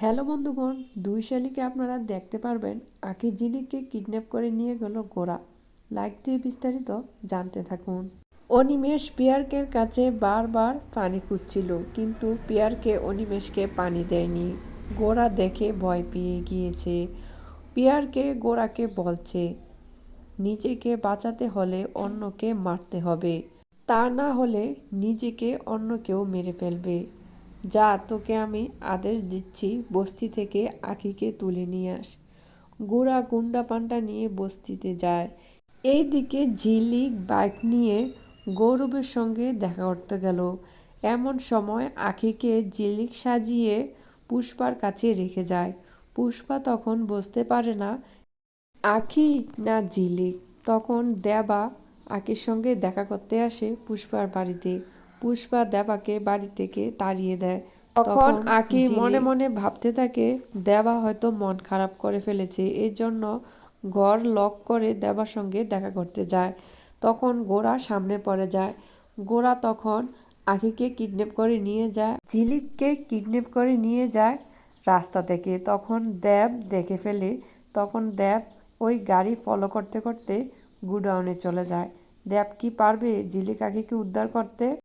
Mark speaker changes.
Speaker 1: Hello বন্ধুগণ, দুই শালিকে আপনারা দেখতে পারবেন আকি জিনিকে কিডন্যাপ করে নিয়ে গেল গোরা। লাইক দিয়ে বিস্তারিত জানতে থাকুন। অনিমেষ পিয়ারকের কাছে বারবার পানি খুঁজছিল, কিন্তু পিয়ারকে অনিমেষকে পানি দেয়নি। গোরা দেখে ভয় পেয়ে গিয়েছে। পিয়ারকে গোরাকে বলছে, নিজেকে বাঁচাতে হলে অন্যকে মারতে হবে। তা না হলে নিজেকে অন্য কেউ মেরে ফেলবে। যা তোকে আমি আদেশ দিচ্ছি, বস্তি থেকে আখিকে তুলে নিয়ে আস। গোড়া গুন্ডা পান্ডা নিয়ে বস্তিতে যায়। এইদিকে ঝিলিক বাইক নিয়ে গৌরবের সঙ্গে দেখা করতে গেল। এমন সময় আখিকে ঝিলিক সাজিয়ে পুষ্পার কাছে রেখে যায়। পুষ্পা তখন বুঝতে পারে না, আখি না ঝিলিক তখন দেবা আখির সঙ্গে দেখা করতে আসে পুষ্পার বাড়িতে। পুষ্পা দেবাকে বাড়ি থেকে তাড়িয়ে দেয়। তখন আকি মনে মনে ভাবতে থাকে দেবা হয়তো মন খারাপ করে ফেলেছে এই জন্য ঘর লক করে দেবার সঙ্গে দেখা করতে যায়। তখন গোরা সামনে পড়ে যায়। গোরা তখন আখিকে কিডন্যাপ করে নিয়ে যায়। ঝিলিপকে কিডন্যাপ করে নিয়ে যায় রাস্তা থেকে। তখন দেব দেখে ফেলে তখন দেব ওই গাড়ি ফলো করতে করতে গুডাউনে চলে যায়। দেব কি পারবে ঝিলিক আখিকে উদ্ধার করতে?